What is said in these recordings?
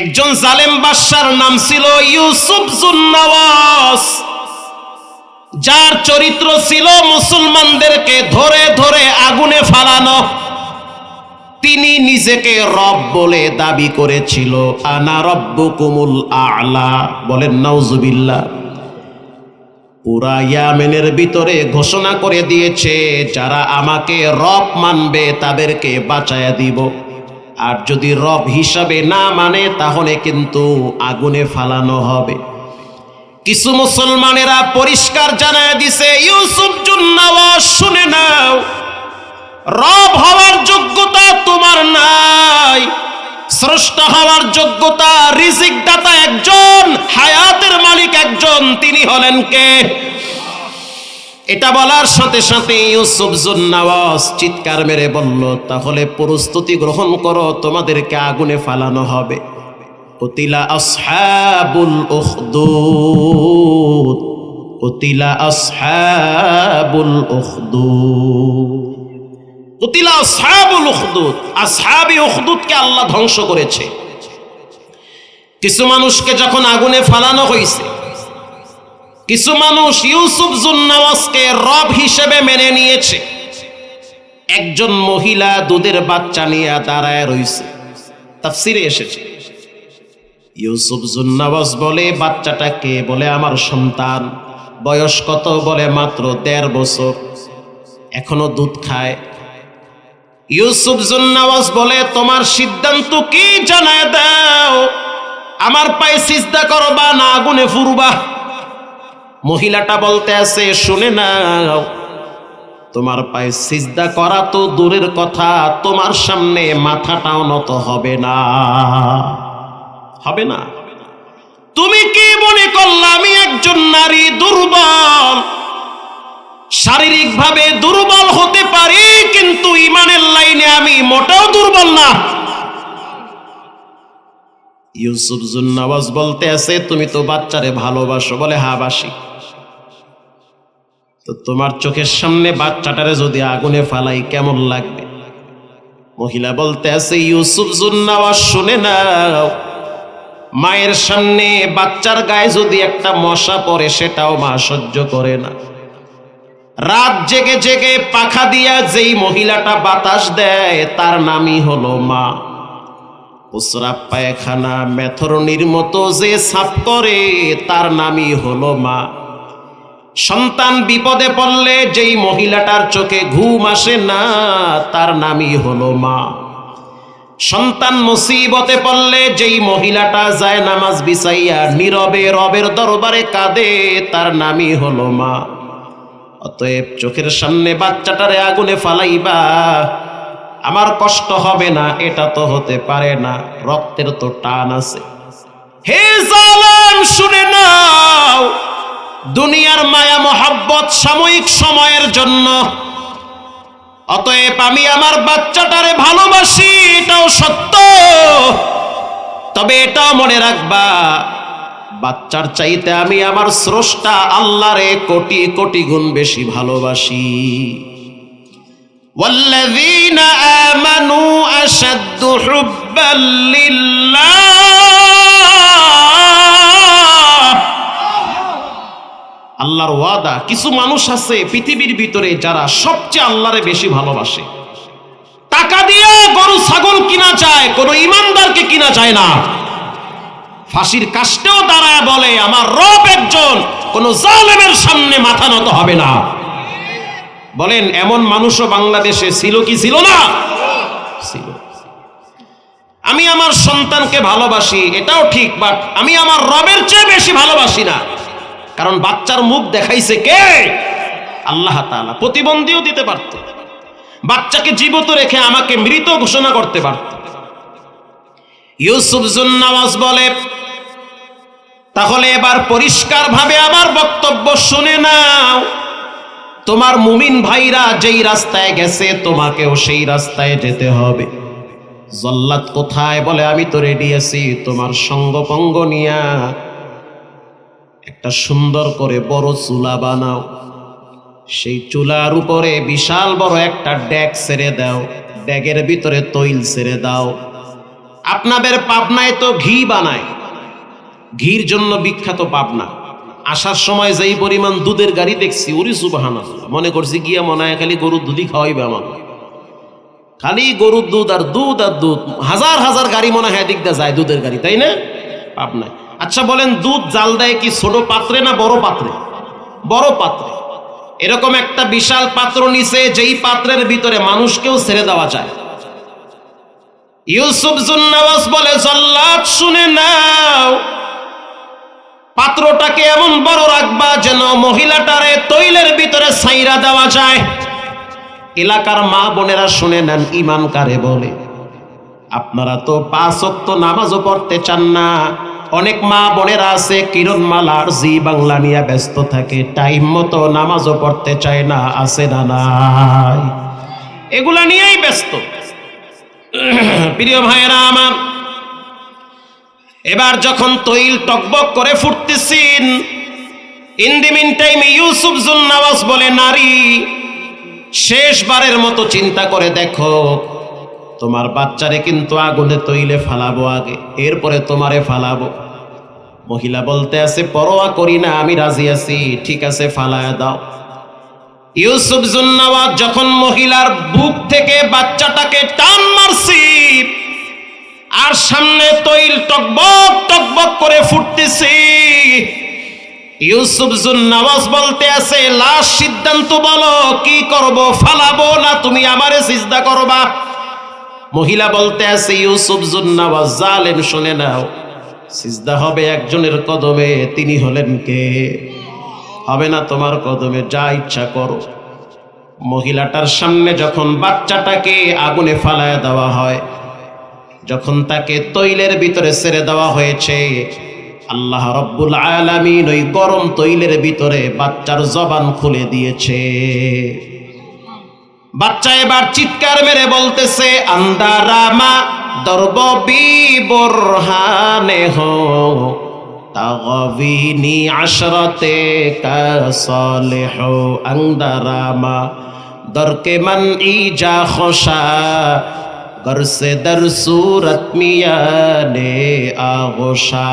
একজন জালেম বাদশার নাম ছিল ইউসুফ জুন্নাওয়াস। যার চরিত্র ছিল মুসলমানদেরকে ধরে ধরে আগুনে ফালানো। তিনি নিজেকে রব বলে দাবি করেছিল। আনা রব্বুকুমুল আলা, বলেন নাউজুবিল্লাহ। পুরা ইয়ামেনের ভিতরে ঘোষণা করে দিয়েছে, যারা আমাকে রব মানবে তাদেরকে বাঁচায়া দিব। আর যদি রব হিসাবে না মানে তাহলে কিন্তু আগুনে ফালানো হবে। কিছু মুসলমানেরা পরিষ্কার জানায় দিছে, ইউসুফ শুনে নাও। রব হওয়ার যোগ্যতা তোমার নাই। স্রষ্টা হওয়ার যোগ্যতা রিজিক দাতা একজন, হায়াতের মালিক একজন, তিনি হলেন কে? এটা বলার সাথে সাথে ইউসুফ জুন্নাওয়াজ চিৎকার মেরে বলল, তাহলে প্রস্তুতি গ্রহণ করো, তোমাদেরকে আগুনে ফালানো হবে। কুতিলা আসহাবুল উখদুদ। কুতিলা আসহাবুল উখদুদ। কুতিলা আসহাবুল উখদুদ। আসহাবি উখদুদকে আল্লাহ ধ্বংস করেছে। কিছু মানুষকে যখন আগুনে ফালানো হয়েছে কিছু মানুষ ইউসুফ জুন্নাওয়াজকে রব হিসেবে মেনে নিয়েছে। একজন মহিলা দুধের বাচ্চা নিয়ে দাঁড়ায় রইছে। তাফসিরে এসেছে। ইউসুফ জুন্নাওয়াজ বলে বাচ্চাটাকে বলে, আমার সন্তান। বয়স কত? বলে, মাত্র দেড় বছর। এখনও দুধ খায়। ইউসুফ জুন্নাওয়াজ বলে, তোমার সিদ্ধান্ত কি জানায় দাও? আমার পায়ে সিজদা করবা না আগুনে ফুরবা? মহিলাটা বলতে আছে, শুনে নাও, তোমার পায়ে সিজদা করা তো দূরের কথা, তোমার সামনে মাথাটাও নত হবে না। হবে না। তুমি কি মনে করলে আমি একজন নারী দুর্বল? শারীরিকভাবে দুর্বল হতে পারি, কিন্তু ইমানের লাইনে আমি মোটেও দুর্বল না। ইউসুফ জুন্নাওয়াজ বলতে আছে, তুমি তো বাচ্চারে ভালোবাসো, বলে হা বাসি তো তোমার চোখের সামনে বাচ্চাটারে যদি আগুনে ফালাই, কেমন লাগবে? মহিলা বলতে আছে, ইউসুফ জুন্নাওয়াজ শুনে নাও। মায়ের সামনে বাচ্চার গায়ে যদি একটা মশা পড়ে, সেটাও মা সহ্য করে না। রাত জেগে জেগে পাখা দিয়া যেই মহিলাটা বাতাস দেয়, তার নামই হলো মা। উসরা পায়খানা, মেথরনির মতো যে সাফ করে, তার নামই হলো মা। সন্তান বিপদে পড়লে যেই মহিলাটার চোখে ঘুম আসে না, তার নামই হলো মা। সন্তান মুসিবতে পড়লে যেই মহিলাটা যায় নামাজ বিছাইয়া নীরবে রবের দরবারে কাঁদে, তার নামই হলো মা। অতএব চোখের সামনে বাচ্চাটারে আগুনে ফালাইবা। আমার কষ্ট হবে না, এটা তো হতে পারে না, রক্তের তো টান আছে। হে জালেম, শুনে নাও দুনিয়ার মায়া মোহাব্বত সাময়িক সময়ের জন্য অতএব আমি আমার বাচ্চাটারে ভালোবাসি এটাও সত্য তবে এটাও মনে রাখবা বাচ্চার চাইতে আমি আমার স্রষ্টা আল্লাহরে কোটি কোটি গুণ বেশি ভালোবাসি والذين آمنوا أشد حبا لله আল্লাহর ওয়াদা, কিছু মানুষ আছে পৃথিবীর ভিতরে যারা সবচেয়ে আল্লাহরে বেশি ভালোবাসে। টাকা দিয়ে গরু, ছাগল কিনা যায়, কোনো ইমানদারকে কিনা যায় না। ফাঁসির কাষ্টেও দাঁড়ায় বলে, আমার রব একজন, কোন জালেমের সামনে মাথা নত হবে না। বলেন, এমন মানুষও বাংলাদেশে ছিল কি ছিল না? ছিল। আমি আমার সন্তানকে ভালোবাসি, এটাও ঠিক বাট আমি আমার রবের চেয়ে বেশি ভালোবাসি না। কারণ বাচ্চার মুখ দেখাইছে কে? আল্লাহ তাআলা। প্রতিবন্ধীও দিতে পারত। বাচ্চাকে জীবিত রেখে আমাকে মৃত ঘোষণা করতে পারত। ইউসুফ জুন্নাওয়াজ বলে, তাহলে এবার পরিষ্কার ভাবে আমার বক্তব্য শুনে নাও। তোমার মুমিন ভাইরা যেই রাস্তায় গেছে, তোমাকেও সেই রাস্তায় যেতে হবে। জল্লাদ কোথায় বলে, আমি তো রেডি আছি, তোমার সঙ্গ পঙ্গ নিয়া একটা সুন্দর করে বড় চুলা বানাও। সেই চুলার উপরে বিশাল বড় একটা ড্যাগ ছেড়ে দাও ড্যাগের ভিতরে তৈল ছেড়ে দাও। আপনাদের পাবনায় তো ঘি বানায়। ঘির জন্য বিখ্যাত পাবনা। আসার সময় যেই পরিমাণ দুধের গাড়ি দেখছি, ওরি সুবাহান মনে করছি গিয়ে মনে হয় খালি গরুর দুধই খাওয়াইবে আমাকে। খালি গরুর দুধ আর দুধ আর দুধ, হাজার হাজার গাড়ি মনে হয় দিক দিয়ে যায় দুধের গাড়ি, তাই না? পাবনায়। আচ্ছা বলেন, দুধ জাল দেয় কি ছোট পাত্রে না বড় পাত্রে? বড় পাত্রে। এরকম একটা বিশাল পাত্র নিচে, যেই পাত্রের ভিতরে মানুষকেও ছেড়ে দেওয়া যায়। ইউসুফ জুন্নাওয়াজ বলে, জল্লাদ, শুনে নাও। পাত্রটাকে এমন বড় রাখবা যেন মহিলাটারে তৈলের ভিতরে সাইরা দেওয়া যায়। এলাকার মা বোনেরা শুনে নেন, ইমান কারে বলে? আপনারা তো পাঁচ নামাজও পড়তে চান না। অনেক মা বোনেরা আছে কিরণ কিরণমালার জি বাংলা নিয়ে ব্যস্ত থাকে। টাইম মতো নামাজও পড়তে চায় না, আছে না নাই। এগুলা নিয়েই ব্যস্ত। প্রিয় ভাইয়েরা আমার, এবার যখন তৈল টকবক করে ফুটতেছেন in the mean time Yusuf Junnawaz বলে, নারী, শেষবারের মতো চিন্তা করে দেখো তোমার বাচ্চারে কিন্তু আগুনে তৈলে ফালাবো আগে, এরপরে তোমারে ফালাবো। মহিলা বলতে আছে, পরোয়া করি না, আমি রাজি আছি, ঠিক আছে, ফালায় দাও। ইউসুফ জুন্নাওয়াজ যখন মহিলার বুক থেকে বাচ্চাটাকে টান মারছি, আর সামনে তৈল টকবক টকবক করে ফুটতেছি, ইউসুফ জুন্নাওয়াজ বলতে আছে, লাশ সিদ্ধান্ত বলো, কি করব, ফালাবো না, তুমি আমারে সিজদা করবা। মহিলা বলতে আছে, ইউসুফ জুন্নাওয়াজ জালেম, শুনে নাও। সিজদা হবে একজনের কদমে, তিনি হলেন কে? হবে না তোমার কদমে, যা ইচ্ছা করো। মহিলাটার সামনে যখন বাচ্চাটাকে আগুনে ফালায় দেওয়া হয়, যখন তাকে তৈলের ভিতরে ছেড়ে দেওয়া হয়েছে, আল্লাহ রব্বুল আলামিন ওই গরম তৈলের ভিতরে বাচ্চার জবান খুলে দিয়েছে। বাচ্চা এবার চিৎকার মেরে বলতেছে, আন্দারামা দরবি বোরহানে হো, তাগবিনি আশরতে কাসলে হো আন্দারামা দরকে মান ইজা খোসা, গরসে দর সুরত মিয়ানে আগোসা।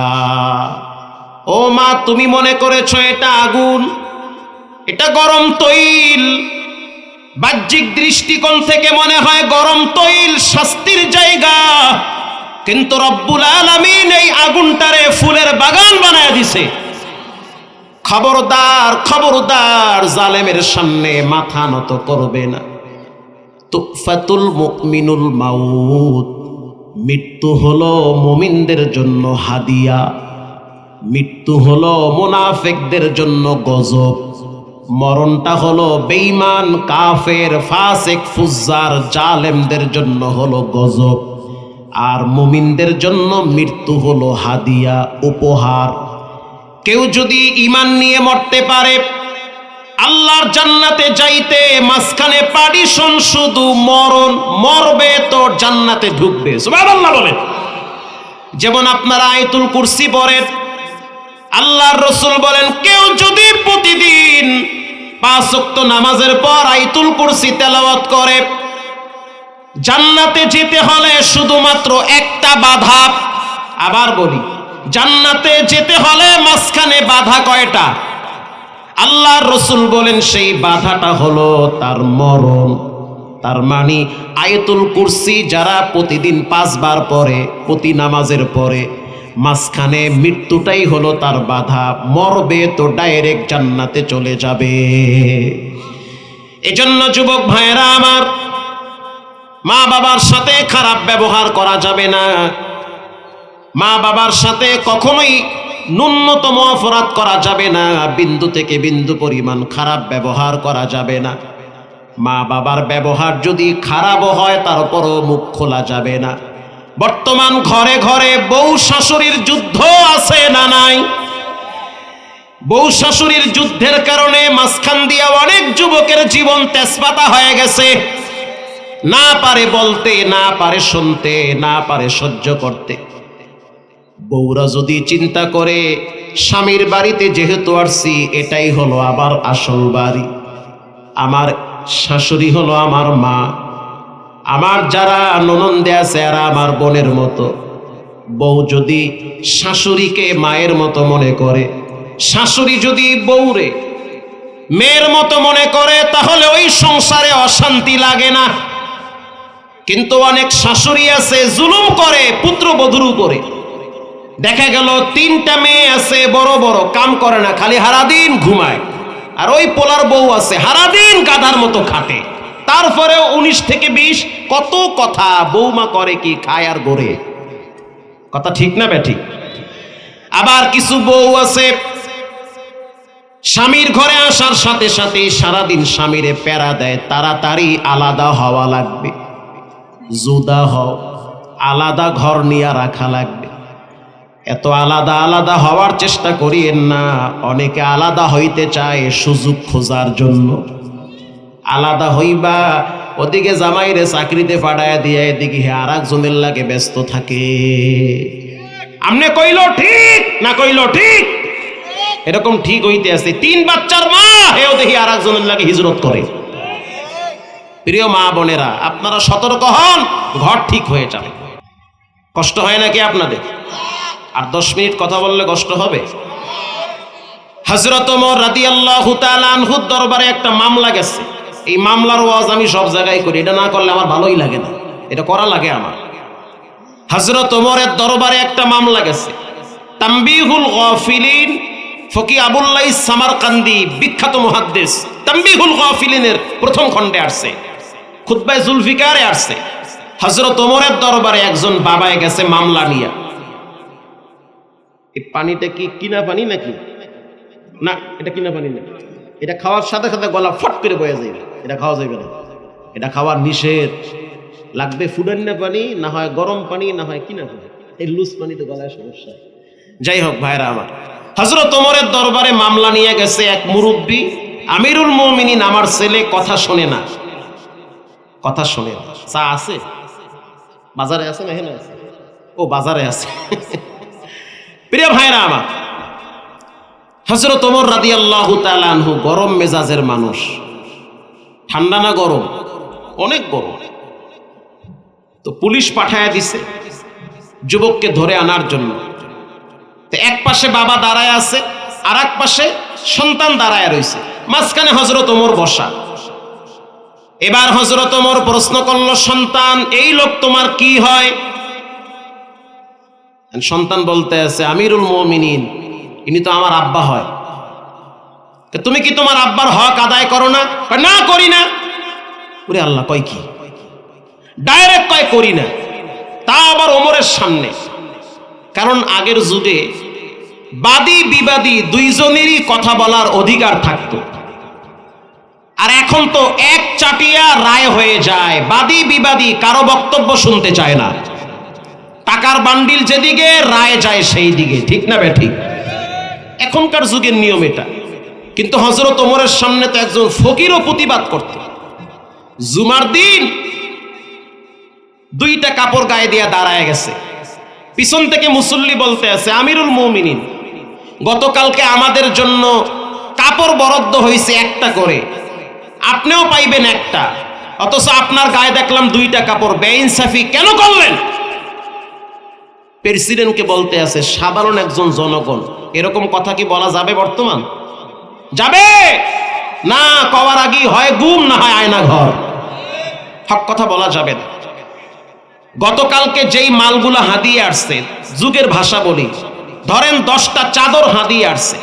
ও মা, তুমি মনে করেছ এটা আগুন? এটা গরম তৈল। বাহ্যিক দৃষ্টিকোণ থেকে মনে হয় গরম তৈল শাস্তির জায়গা। কিন্তু রব্বুল আলামিন এই আগুনটারে ফুলের বাগান বানায় দিছে। খবরদার খবরদার জালেমের সামনে মাথা নত করবে না। তুফাতুল মুকমিনুল মাউত। মৃত্যু হলো মুমিনদের জন্য হাদিয়া। মৃত্যু হলো মুনাফেকদের জন্য গজব। মরণটা হলো বেঈমান, কাফের, ফাসেক, ফুজ্জার, জালেমদের জন্য হলো গজব। আর মুমিনদের জন্য মৃত্যু হলো হাদিয়া, উপহার। কেউ যদি ইমান নিয়ে মরতে পারে, আল্লাহর জান্নাতে যাইতে মাঝখানে পাডিশন শুধু মরণ, মরবে তো জান্নাতে ঢুকবে। সুবহানাল্লাহ বলে যেমন আপনারা আয়াতুল কুরসি পড়েন আল্লাহর রসুল বলেন, কেউ যদি প্রতিদিন পাঁচ ওয়াক্ত নামাজের পর আয়াতুল কুরসি তেলাওয়াত করে, জান্নাতে যেতে হলে শুধুমাত্র একটা বাধা, আবার বলি, জান্নাতে যেতে হলে মাঝখানে বাধা কয়টা? আল্লাহর রসুল বলেন, সেই বাধাটা হলো তার মরণ। তার মানে আয়তুল কুরসি যারা প্রতিদিন পাঁচবার পরে প্রতি নামাজের পরে মাঝখানে মৃত্যুটাই হলো তার বাধা। মরবে তো ডাইরেক্ট জান্নাতে চলে যাবে। এজন্য যুবক ভাইয়েরা আমার, মা বাবার সাথে খারাপ ব্যবহার করা যাবে না। মা বাবার সাথে কখনোই ন্যূনতম অপরাধ করা যাবে না। বিন্দু থেকে বিন্দু পরিমাণ খারাপ ব্যবহার করা যাবে না। মা বাবার ব্যবহার যদি খারাপও হয় তারপরও মুখ খোলা যাবে না। বর্তমান ঘরে ঘরে বউ শাশুড়ির যুদ্ধ আছে না নাই? বউ শাশুড়ির যুদ্ধের কারণে মাঝখান দিয়ে অনেক যুবকের জীবন তেজপাতা হয়ে গেছে। না পারে বলতে, না পারে শুনতে, না পারে সহ্য করতে। বউরা যদি চিন্তা করে, স্বামীর বাড়িতে যেহেতু আসছি, এটাই হলো আমার আসল বাড়ি। আমার শাশুড়ি হলো আমার মা। আমার যারা ননন্দে আছে আর আমার বোনের মতো। বউ যদি শাশুড়িকে মায়ের মতো মনে করে, শাশুড়ি যদি বউরে মেয়ের মতো মনে করে, তাহলে ওই সংসারে অশান্তি লাগে না। কিন্তু অনেক শাশুড়ি আছে, জুলুম করে, পুত্রবধূর উপরে। দেখা গেল তিনটা মেয়ে আছে, বড় বড়, কাম করে না, খালি হারাদিন ঘুমায়। আর ওই পোলার বউ আছে হারাদিন গাধার মতো খাটে। তারপরেও উনিশ থেকে বিশ, কত কথা বৌমা করে কি খায় আর গড়ে কথা ঠিক না বেঠি আবার কিছু বউ আছে, স্বামীর ঘরে আসার সাথে সাথে সারাদিন স্বামীরে প্যারা দেয়, তাড়াতাড়ি আলাদা হওয়া লাগবে, জুদা হও, আলাদা ঘর নিয়ে রাখা লাগবে। এত আলাদা আলাদা হওয়ার চেষ্টা করিয়েন না, অনেকে আলাদা হইতে চায় সুযোগ খোঁজার জন্য। আলাদা হইবা। ওদিকে জামাইরে চাকরিতে পাঠায় দিয়ে এদিকে আর একজনের লাগে ব্যস্ত থাকে। আমনে কইল ঠিক না কইল ঠিক? এরকম ঠিক হইতে আছে। তিন বাচ্চার মা হেও দেখি আর একজনের লাগে হিজরত করে। প্রিয় মা বোনেরা, আপনারা সতর্ক হন, ঘর ঠিক হয়ে যাবে। কষ্ট হয় নাকি আপনাদের? আর দশ মিনিট কথা বললে কষ্ট হবে? হজরত মোর রাদি আল্লাহ আনহুর দরবারে একটা মামলা গেছে। এই মামলার ওয়াজ আমি সব জায়গায় করি, এটা না করলে আমার ভালোই লাগে না। এটা করা লাগে আমার। হজরত ওমরের দরবারে একটা মামলা গেছে। তাম্বিহুল গফিলিন, ফকি আবুল্লাহ সামারকান্দি, বিখ্যাত মুহাদ্দিস। তাম্বিহুল গফিলিনের প্রথম খণ্ডে আসছে। খুতবায় জুলফিকারে আসছে। হজরত ওমরের দরবারে একজন বাবায় গেছে মামলা নিয়ে। এই পানিটা কি কিনা পানি নাকি? না, এটা কিনা পানি না। এটা খাওয়ার সাথে সাথে গলা ফট করে বয়ে যাবে এটা খাওয়া যাবে না। এটা খাওয়ার নিষেধ। লাগবে ফুডান্না পানি, না হয় গরম পানি, না হয় কিনা পানি এই লুজ পানি তো গলায় সমস্যা। যাই হোক ভাইরা আমার হজরত ওমরের দরবারে মামলা নিয়ে গেছে এক মুরব্বী। আমিরুল মমিনিন আমার ছেলে, কথা শোনে না। কথা শোনে না। চা আছে? বাজারে আছে না এখানে আছে? ও, বাজারে আছে। প্রিয় ভাইরা আমার হজরত ওমর রাদি আল্লাহ তালানহু গরম মেজাজের মানুষ। ঠান্ডা না গরম? অনেক গরম। তো পুলিশ পাঠায় দিছে যুবককে ধরে আনার জন্য। এক পাশে বাবা দাঁড়ায় আছে আর এক পাশে সন্তান দাঁড়ায় রয়েছে মাঝখানে হজরত ওমর বসা। এবার হজরত ওমর প্রশ্ন করল, সন্তান, এই লোক তোমার কি হয়? সন্তান বলতে আছে, আমিরুল মমিনিন, ইনি তো আমার আব্বা হয়। তুমি কি তোমার আব্বার হক আদায় করো না? না করি না। ওরে আল্লাহ, কয় কি? ডাইরেক্ট কয়, করি না। তা আবার ওমরের সামনে। কারণ আগের যুগে বাদী বিবাদী দুইজনেরই কথা বলার অধিকার থাকতো। আর এখন তো এক চাটিয়া রায় হয়ে যায়, বাদী বিবাদী কারও বক্তব্য শুনতে চায় না। টাকার বান্ডিল যেদিকে, রায় যায় সেই দিকে ঠিক না বে ঠিক? এখনকার যুগের নিয়ম এটা। কিন্তু হজরত ওমরের সামনে তো একজন ফকিরও প্রতিবাদ করত। জুমার দিন দুইটা কাপড় গায়ে দিয়ে দাঁড়ায় গেছে। পিছন থেকে মুসল্লি বলতে আছে, আমিরুল মৌমিনিন, গতকালকে আমাদের জন্য কাপড় বরাদ্দ হয়েছে একটা করে। আপনিও পাইবেন একটা। অথচ আপনার গায়ে দেখলাম দুইটা কাপড়। বেইনসাফি কেন করলেন? প্রেসিডেন্টকে বলতে আছে, সাধারণ একজন জনগণ, এরকম কথা কি বলা যাবে বর্তমান? যাবে? না কওয়ার আগেই হয় গুম, না হয় আয়না ঘর। হক কথা বলা যাবে না। গতকালকে যেই মালগুলা হাদিয়ে আসছে, যুগের ভাষা বলি, ধরেন দশটা চাদর হাদিয়ে আসছে।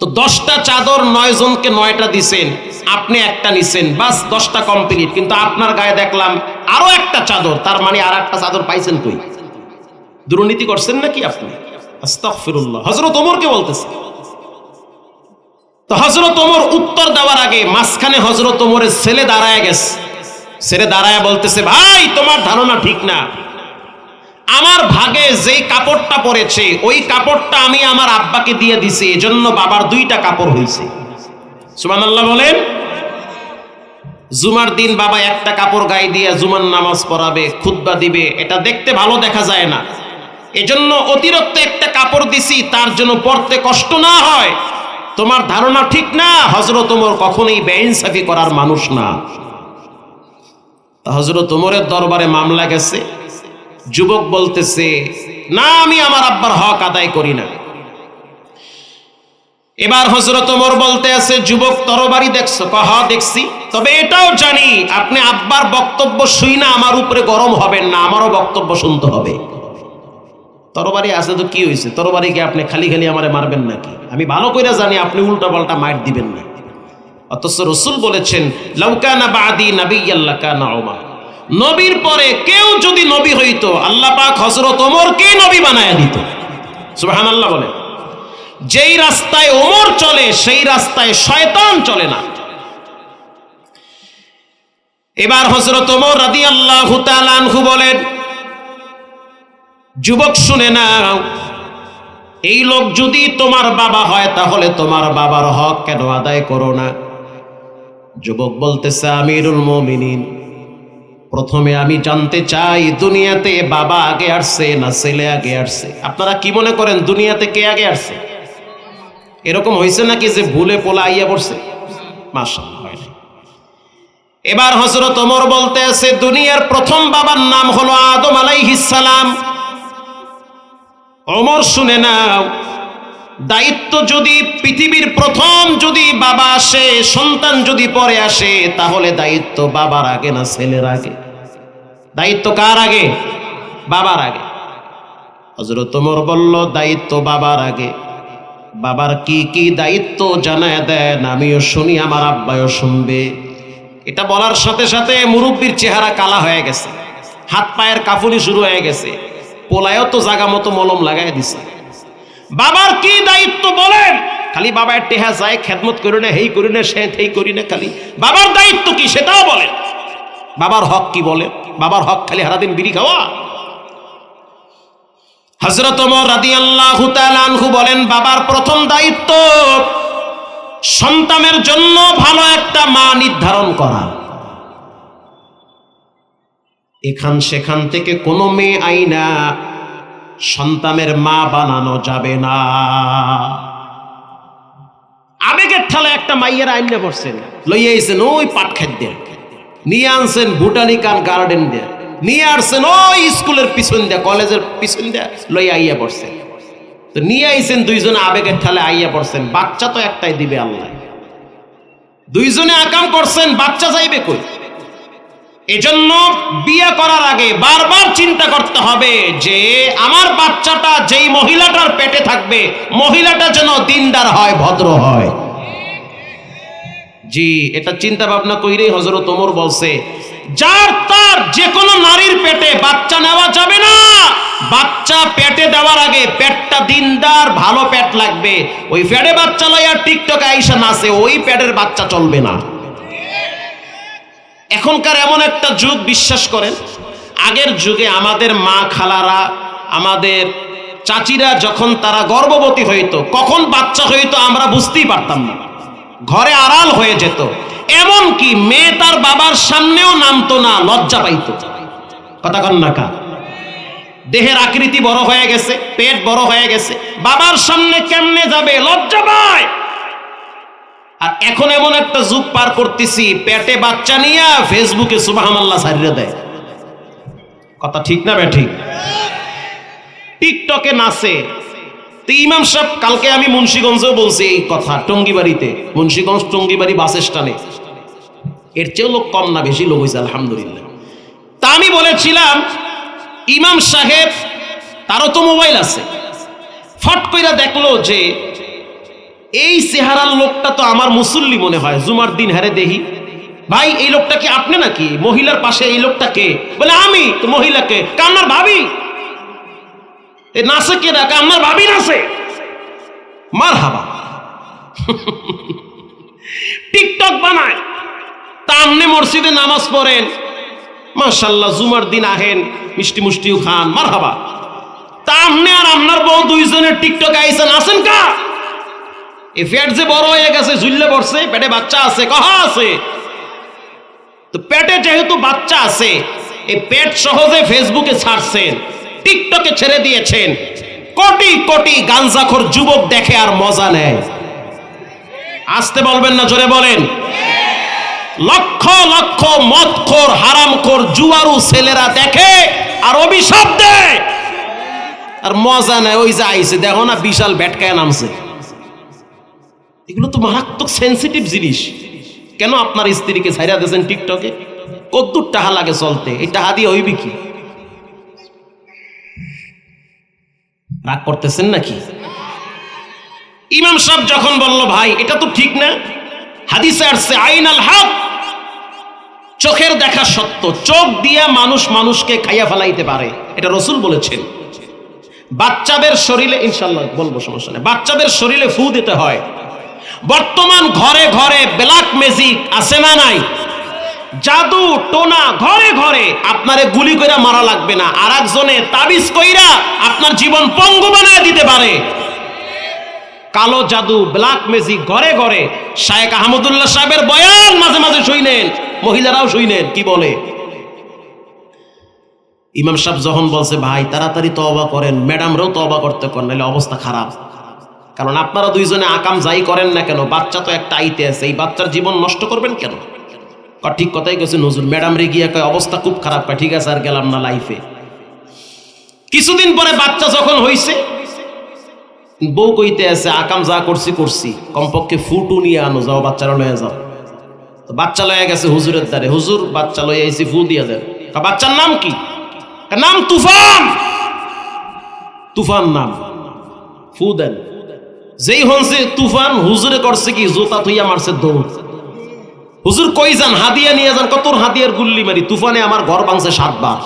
তো দশটা চাদর নয় জনকে নয়টা দিছেন, আপনি একটা নিছেন, বাস দশটা কমপ্লিট কিন্তু আপনার গায়ে দেখলাম আরও একটা চাদর, তার মানে আর একটা চাদর পাইছেন কই? দুর্নীতি করছেন নাকি আপনি? আস্তাগফিরুল্লাহ। হযরত ওমরকে বলতেছে। তো হযরত ওমর উত্তর দেওয়ার আগে মাঝখানে হযরত ওমরের ছেলে দাঁড়ায় গেছে। ছেলে দাঁড়ায় বলতেছে, ভাই, তোমার ধারণা ঠিক না। আমার ভাগে যেই কাপড়টা পরেছে, ওই কাপড়টা আমি আমার আব্বাকে দিয়ে দিছি, এজন্য বাবার দুইটা কাপড় হইছে। সুবহানাল্লাহ বলেন। জুমার দিন বাবা একটা কাপড় গায়ে দিয়ে জুমার নামাজ পড়াবে, খুতবা দিবে, এটা দেখতে ভালো দেখা যায় না। এজন্য অতিরিক্ত একটা কাপড় দিছি, তার জন্য পড়তে কষ্ট না হয়। তোমার ধারণা ঠিক না? হজরত ওমর কখনোই বেইনসাফি করার মানুষ না। হজরত ওমরের দরবারে মামলা গেছে। যুবক বলতেছে, না, আমি আমার আব্বার হক আদায় করি না। এবার হজরত ওমর বলতে আছে, যুবক, তরবারি দেখছ? কহ, দেখছি। তবে এটাও জানি, আপনি আব্বার বক্তব্য শুই না আমার উপরে গরম হবেন না, আমারও বক্তব্য শুনতে হবে। তরবারি আছে তো কি হয়েছে তরবারিকে আপনি খালি খালি আমারে মারবেন নাকি? আমি ভালো করে জানি আপনি উল্টা পাল্টা মার দিবেন না। অথচ রসুল বলেছেন লৌকানা বাদি নবী ওমর নবীর পরে কেউ যদি নবী হইতো, আল্লাহ পাক হজরত ওমরকে নবী বানায় দিত। সুবহান আল্লাহ বলে যেই রাস্তায় ওমর চলে, সেই রাস্তায় শয়তান চলে না। এবার হজরত ওমর রাদি আল্লাহ বলেন যুবক শুনে নাও, এই লোক যদি তোমার বাবা হয়, তাহলে তোমার বাবার হক কেন আদায় করো না? যুবক বলতেছে, আমিরুল মমিনিন, প্রথমে আমি জানতে চাই, দুনিয়াতে বাবা আগে আসছে না ছেলে আগে আসছে? আপনারা কি মনে করেন, দুনিয়াতে কে আগে আসছে? এরকম হয়েছে নাকি যে ভুলে পোলা আইয়া পড়ছে? হয় এবার হজরত ওমর বলতে আছে, দুনিয়ার প্রথম বাবার নাম হলো আদম আলাইহিস সালাম। অমর শুনে নাও। দায়িত্ব যদি পৃথিবীর প্রথম যদি বাবা আসে, সন্তান যদি পরে আসে, তাহলে দায়িত্ব বাবার আগে না ছেলের আগে? দায়িত্ব কার আগে? বাবার আগে। হজরত ওমর বলল, দায়িত্ব বাবার আগে। বাবার কি কি দায়িত্ব জানায় দেন, আমিও শুনি, আমার আব্বায়ও শুনবে। এটা বলার সাথে সাথে মুরব্বীর চেহারা কালা হয়ে গেছে। হাত পায়ের কাফুনি শুরু হয়ে গেছে। পোলায়ও তো জাগা মতো মলম লাগাই দিছে। বাবার কি দায়িত্ব বলেন? খালি বাবার টেহা যায়, খেদমত করি না, হেই করি না সে হেই করি না খালি। বাবার দায়িত্ব কি সেটাও বলেন। বাবার হক কি বলে বাবার হক খালি হারাদিন বিড়ি খাওয়া। হজরত রাদিয়াল্লাহু তাআলা আনহু বলেন, বাবার প্রথম দায়িত্ব সন্তানের জন্য ভালো একটা মা নির্ধারণ করা। এখান সেখান থেকে কোনো মেয়ে আইনা সন্তানের মা বানানো যাবে না। আবেগের ঠেলা একটা মাইয়ের আইনে পড়ছেন। লইয়া আইছেন ওই পাট খাদ্যে নিয়ে আনছেন বুটানিকাল গার্ডেন দিয়ে। নিয়ে আসছেন ওই স্কুলের পিছন দিয়ে, কলেজের পিছন দিয়ে লইয়া আইয়া পড়ছেন। তো নিয়ে আইছেন দুইজনে আবেগের ঠেলে আইয়া পড়ছেন, বাচ্চা তো একটাই দিবে আল্লাহ। দুইজনে আকাম করছেন, বাচ্চা চাইবে কই? এজন্য বিয়ে করার আগে বারবার চিন্তা করতে হবে যে আমার বাচ্চাটা যেই মহিলাটার পেটে থাকবে, মহিলাটা যেন দিনদার হয়, ভদ্র হয়। জি, এটা চিন্তা ভাবনা কইরেই হজরত ওমর বলছে, যার তার যে কোনো নারীর পেটে বাচ্চা নেওয়া যাবে না। বাচ্চা পেটে দেওয়ার আগে পেটটা দিনদার, ভালো পেট লাগবে। ওই পেটে বাচ্চা লইয়া টিকটক আইসা নাচে, ওই পেটের বাচ্চা চলবে না। এখনকার এমন একটা যুগ, বিশ্বাস করেন, আগের যুগে আমাদের মা খালারা, আমাদের চাচিরা যখন তারা গর্ভবতী হইতো, কখন বাচ্চা হইতো আমরা বুঝতেই পারতাম না। ঘরে আড়াল হয়ে যেত। এমন কি মেয়ে তার বাবার সামনেও নামতো না, লজ্জা পাইতো। কথা কন না কা দেহের আকৃতি বড় হয়ে গেছে, পেট বড় হয়ে গেছে। বাবার সামনে কেমনে যাবে? লজ্জা পায়! আর এখন এমন একটা যুগ পার করতেছি, পেটে বাচ্চা নিয়ে ফেসবুকে সুবাহামাল্লাহ সারিয়ে দেয়। কথা ঠিক না বে ঠিক? টিকটকে নাচে। তো ইমাম সাহেব, কালকে আমি মুন্সীগঞ্জেও বলছি এই কথা, টঙ্গিবাড়িতে। মুন্সীগঞ্জ, টঙ্গিবাড়ি বাস স্ট্যান্ডে। এর চেয়েও লোক কম না, বেশি লোক হয়েছে আলহামদুলিল্লাহ। তা আমি বলেছিলাম, ইমাম সাহেব, তারও তো মোবাইল আছে। ফট কইরা দেখল যে এই চেহারার লোকটা তো আমার মুসল্লি মনে হয়। জুমার দিন হারে দেহি? ভাই, এই লোকটা কি আপনি নাকি? মহিলার পাশে এই লোকটাকে বলে, আমি তো মহিলাকে কান্নার ভাবি? নাচে কে না কান্নার ভাবি নাচে? মার হাবা টিকটক বানায়। তা মসজিদে নামাজ পড়েন। মাশাল্লাহ জুমার দিন আহেন, মিষ্টি মুষ্টিও খান। মার হাবা তা আর আপনার বউ দুইজনের টিকটক আইসেন আসেন কা এই পেট যে বড় হয়ে গেছে, ঝুললে পড়ছে, পেটে বাচ্চা আছে, কহা আছে? তো পেটে যেহেতু বাচ্চা আছে, এই পেট সহজে ফেসবুকে ছাড়ছেন টিকটকে ছেড়ে দিয়েছেন, কোটি কোটি গাঞ্জাখোর যুবক দেখে আর মজা নেয়। আসতে বলবেন না, জোরে বলেন। লক্ষ লক্ষ মদখোর, হারামখোর, জুয়ারু ছেলেরা দেখে আর অভিশাপ দেয়। আর মজা নেয়, ওই যে আইছে, দেখো না, বিশাল ব্যাটকায় নামছে। এগুলো তো মারাত্মক সেন্সিটিভ জিনিস। কেন আপনার স্ত্রীকে ছাইরা দিয়েছেন টিকটকে? কদ্দুর টাহা লাগে চলতে, এই টাহা দিয়ে হইবি কি? রাগ করতেছেন নাকি? ইমাম সাহেব যখন বলল, ভাই, এটা তো ঠিক না। হাদিসে আসছে আইন আল হক। চোখের দেখা সত্য। চোখ দিয়া মানুষ মানুষকে খাইয়া ফেলাইতে পারে। এটা রসুল বলেছেন। বাচ্চাদের শরীরে ইনশাল্লাহ বলব সমস্যা নেই। বাচ্চাদের শরীরে ফু দিতে হয়। বর্তমান ঘরে ঘরে ব্ল্যাক ম্যাজিক আছে না নাই? জাদু, টোনা, ঘরে ঘরে আপনারে গুলি কইরা মারা লাগবে না। আর একজনে তাবিজ কইরা আপনার জীবন পঙ্গু বানায় দিতে পারে। কালো জাদু, ব্ল্যাক ম্যাজিক, ঘরে ঘরে। শায়েক আহমদুল্লাহ সাহেবের বয়ান মাঝে মাঝে শুইলেন। মহিলারাও শুইলেন, কি বলে? ইমাম সাহেব যখন বলছে, ভাই, তাড়াতাড়ি তওবা করেন, ম্যাডামরাও তওবা করতে করেন, নাহলে অবস্থা খারাপ। কারণ আপনারা দুইজনে আকাম যাই করেন না কেন, বাচ্চা তো একটা আইতে আছে, এই বাচ্চার জীবন নষ্ট করবেন কেন? ঠিক কথাই কইছে নজরুল। ম্যাডাম রে গিয়ে কয়, অবস্থা খুব খারাপ ঠিক আছে, আর গেলাম না লাইফে কিছুদিন পরে বাচ্চা যখন হইছে, বউ কইতে আছে, আকাম যা করছি করছি। কমপক্ষে ফুটু নিয়ে আনো, যাও বাচ্চারা লয়ে যাও। তো বাচ্চা লয়ে গেছে হুজুরের দ্বারে। হুজুর, বাচ্চা লয়ে আইছি, ফু দিয়ে দেন। বাচ্চার নাম কি, নাম তুফান। তুফান নাম। ফু দেন। যেই হনছে তুফান, হুজুরে করছে কি? জোতা থইয়া মারছে দৌড়। হুজুর কই যান? হাদিয়া নিয়ে যান কত হাদিয়ার গুল্লি মারি? তুফানে আমার ঘর ভাঙছে সাতবার।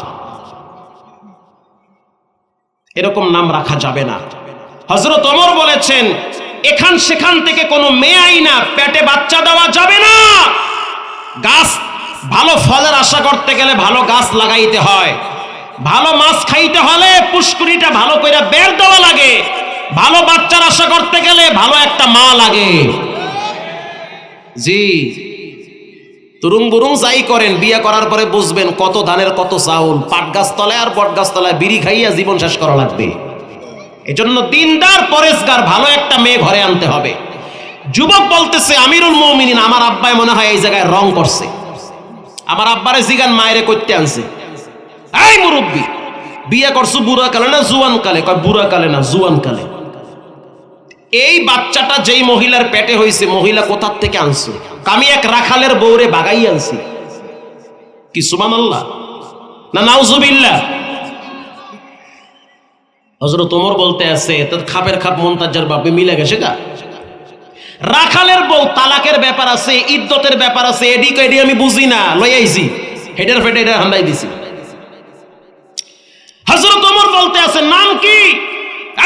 এরকম নাম রাখা যাবে না। হজরত অমর বলেছেন, এখান সেখান থেকে কোনো মেয়ে আই না পেটে বাচ্চা দেওয়া যাবে না। গাছ ভালো ফলের আশা করতে গেলে ভালো গাছ লাগাইতে হয়। ভালো মাছ খাইতে হলে পুষ্করিটা ভালো করে বের দেওয়া লাগে। ভালো বাচ্চার আশা করতে গেলে ভালো একটা মা লাগে। জি। তুরুং বুরুং যাই করেন, বিয়ে করার পরে বুঝবেন কত ধানের কত চাউল। পাট গাছ তলায় আর বট গাছ তলায় বিড়ি খাইয়া জীবন শেষ করা লাগবে। এজন্য দিনদার, পরেশগার, ভালো একটা মেয়ে ঘরে আনতে হবে। যুবক বলতেছে, আমিরুল মমিনিন, আমার আব্বাই মনে হয় এই জায়গায় রং করছে। আমার আব্বারে জিগান মায়েরে করতে আনছে। এই মুরব্বী, বিয়ে করছ বুড়া কালে না জুয়ান কালে কয় বুড়া কালে না জুয়ান কালে এই বাচ্চাটা যেই মহিলার পেটে হয়েছে মহিলা কোথার থেকে আনছে? আমি এক রাখালের বউরে বাগাই আনছি। কি আল্লাহ না নাউজুবিল্লাহ? হজরত ওমর বলতে আছে, তোর খাপের খাপ মন্তাজার বাপে মিলে গেছে গা। রাখালের বউ তালাকের ব্যাপার আছে, ইদ্যতের ব্যাপার আছে এডি এডি আমি বুঝি না, লই আইছি। হেডের ফেডে হান্দাই দিছি। হজরত ওমর বলতে আছে, নাম কি?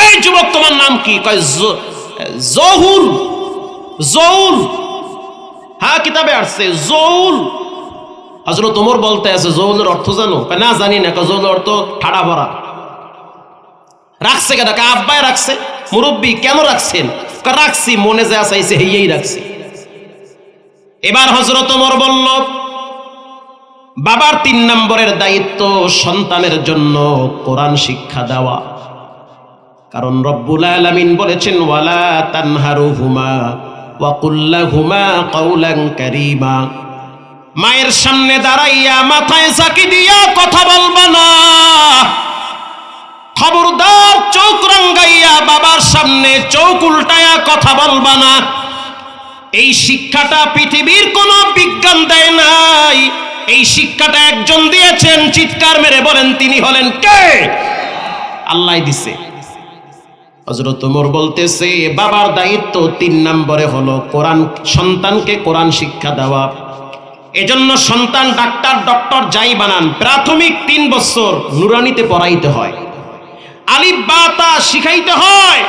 এই যুবক, তোমার নাম কি? জহুর জৌল হ্যাঁ কিতাবে আসছে জৌল হজরত ওমর বলতে আছে জৌলের অর্থ জানো? না, জানি না। জৌলের অর্থ ঠাড়া ভরা। রাখছে কেন? আব্বাই রাখছে। মুরব্বী, কেন রাখছেন? রাখছি, মনে যা চাইছে হেয়েই রাখছি। এবার হজরত ওমর বলল, বাবার তিন নম্বরের দায়িত্ব সন্তানের জন্য কোরআন শিক্ষা দেওয়া। কারণ রব্বুল আলামিন বলেছেন, ওয়ালা তানহারু তানহারুহুমা ওয়া কুল্লাহুমা কাউলান কারীমা। মায়ের সামনে দাঁড়াইয়া মাথায় চাকি দিয়া কথা বলবা না। খবরদার চৌক রঙ্গাইয়া বাবার সামনে চৌক উল্টায়া কথা বলবা না। এই শিক্ষাটা পৃথিবীর কোনো বিজ্ঞান দেয় নাই। এই শিক্ষাটা একজন দিয়েছেন, চিৎকার মেরে বলেন, তিনি হলেন কে? আল্লাহ দিছে। হজরত ওমর বলতেছে, বাবার দায়িত্ব তিন নম্বরে হলো কোরআন, সন্তানকে কোরআন শিক্ষা দেওয়া। এজন্য সন্তান, ডাক্তার, ডক্টর যাই বানান, প্রাথমিক তিন বছর নুরানিতে পড়াইতে হয়। আলিফ বাতা শিখাইতে হয়,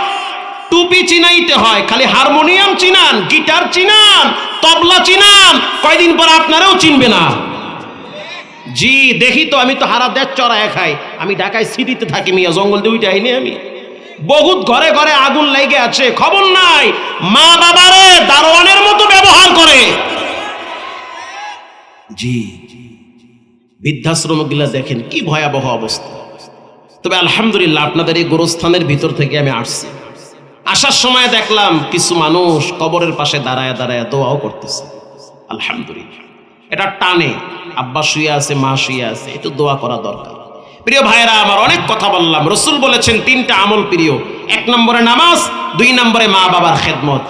টুপি চিনাইতে হয়, খালি হারমোনিয়াম চিনান, গিটার চিনান, তবলা চিনান, কয়দিন পর আপনারাও চিনবে না। জি, দেখি তো, আমি তো হারা চড়ায় খাই। আমি ঢাকায় সিটিতে থাকি মিয়া, জঙ্গল দিয়ে উঠে আইনি আমি। বহুত ঘরে ঘরে আগুন লেগে আছে, খবর নাই। মা বাবারে দারোয়ানের মতো ব্যবহার করে। জি, বৃদ্ধাশ্রমগুলা দেখেন, কি ভয়াবহ অবস্থা। তবে আলহামদুলিল্লাহ আপনাদের এই গোরস্থানের ভিতর থেকে আমি আসছি। আসার সময় দেখলাম কিছু মানুষ কবরের পাশে দাঁড়ায় দাঁড়ায় দোয়াও করতেছে। আলহামদুলিল্লাহ। এটা টানে, আব্বা শুয়ে আছে, মা শুয়ে আছে, একটু দোয়া করা দরকার। প্রিয় ভাইরা আমার অনেক কথা বললাম। রসুল বলেছেন, তিনটা আমল প্রিয়। এক নম্বরে নামাজ, দুই নম্বরে মা বাবার খেদমত।